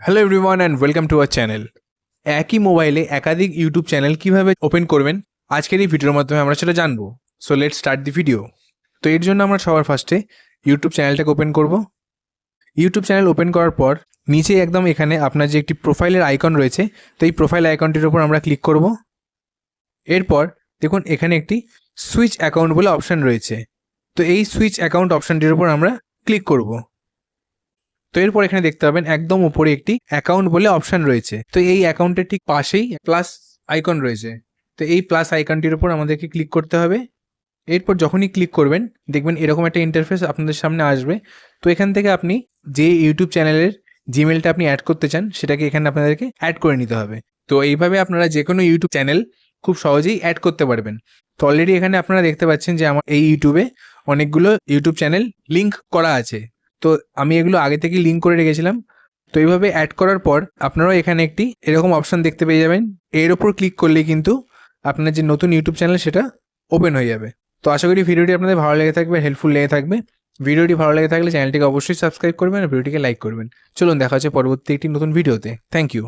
Hello everyone and welcome to our channel একই মোবাইলে একাধিক ইউটিউব চ্যানেল কীভাবে ওপেন করবেন? আজকের এই ভিডিওর মাধ্যমে আমরা সেটা জানব। So let start the video তো এর জন্য আমরা সবার ফার্স্টে ইউটিউব চ্যানেলটাকে ওপেন করব। ইউটিউব চ্যানেল ওপেন করার পর নিচে একদম এখানে আপনার যে একটি প্রোফাইলের আইকন রয়েছে, তো এই প্রোফাইল আইকনটির উপর আমরা ক্লিক করব। এরপর দেখুন এখানে একটি সুইচ অ্যাকাউন্ট বলে অপশান রয়েছে। তো এই সুইচ অ্যাকাউন্ট অপশানটির উপর আমরা ক্লিক করব। এরপর এখানে দেখতে পাবেন একদম উপরে একটি অ্যাকাউন্ট বলে অপশন রয়েছে। তো এই অ্যাকাউন্টের ঠিক পাশেই প্লাস আইকন রয়েছে। তো এই প্লাস আইকনটির উপর আমাদেরকে ক্লিক করতে হবে। এরপর যখনই ক্লিক করবেন, দেখবেন এরকম একটা ইন্টারফেস আপনাদের সামনে আসবে। তো এখান থেকে আপনি যে ইউটিউব চ্যানেলের জিমেলটা আপনি অ্যাড করতে চান, সেটাকে এখানে আপনাদেরকে অ্যাড করে নিতে হবে। তো এইভাবে আপনারা যে কোনো ইউটিউব চ্যানেল খুব সহজেই অ্যাড করতে পারবেন। তো অলরেডি এখানে আপনারা দেখতে পাচ্ছেন যে আমার এই ইউটিউবে অনেকগুলো ইউটিউব চ্যানেল লিংক করা আছে। তো আমি এগুলো আগে থেকে লিঙ্ক করে রেখেছিলাম। তো এইভাবে অ্যাড করার পর আপনারাও এখানে একটি এরকম অপশান দেখতে পেয়ে যাবেন। এর ওপর ক্লিক করলে কিন্তু আপনার যে নতুন ইউটিউব চ্যানেল সেটা ওপেন হয়ে যাবে। তো আশা করি ভিডিওটি আপনাদের ভালো লেগে থাকবে হেল্পফুল লেগে থাকবে। ভিডিওটি ভালো লেগে থাকলে চ্যানেলটিকে অবশ্যই সাবস্ক্রাইব করবেন আর ভিডিওটিকে লাইক করবেন। চলুন দেখা হচ্ছে পরবর্তী একটি নতুন ভিডিওতে থ্যাংক ইউ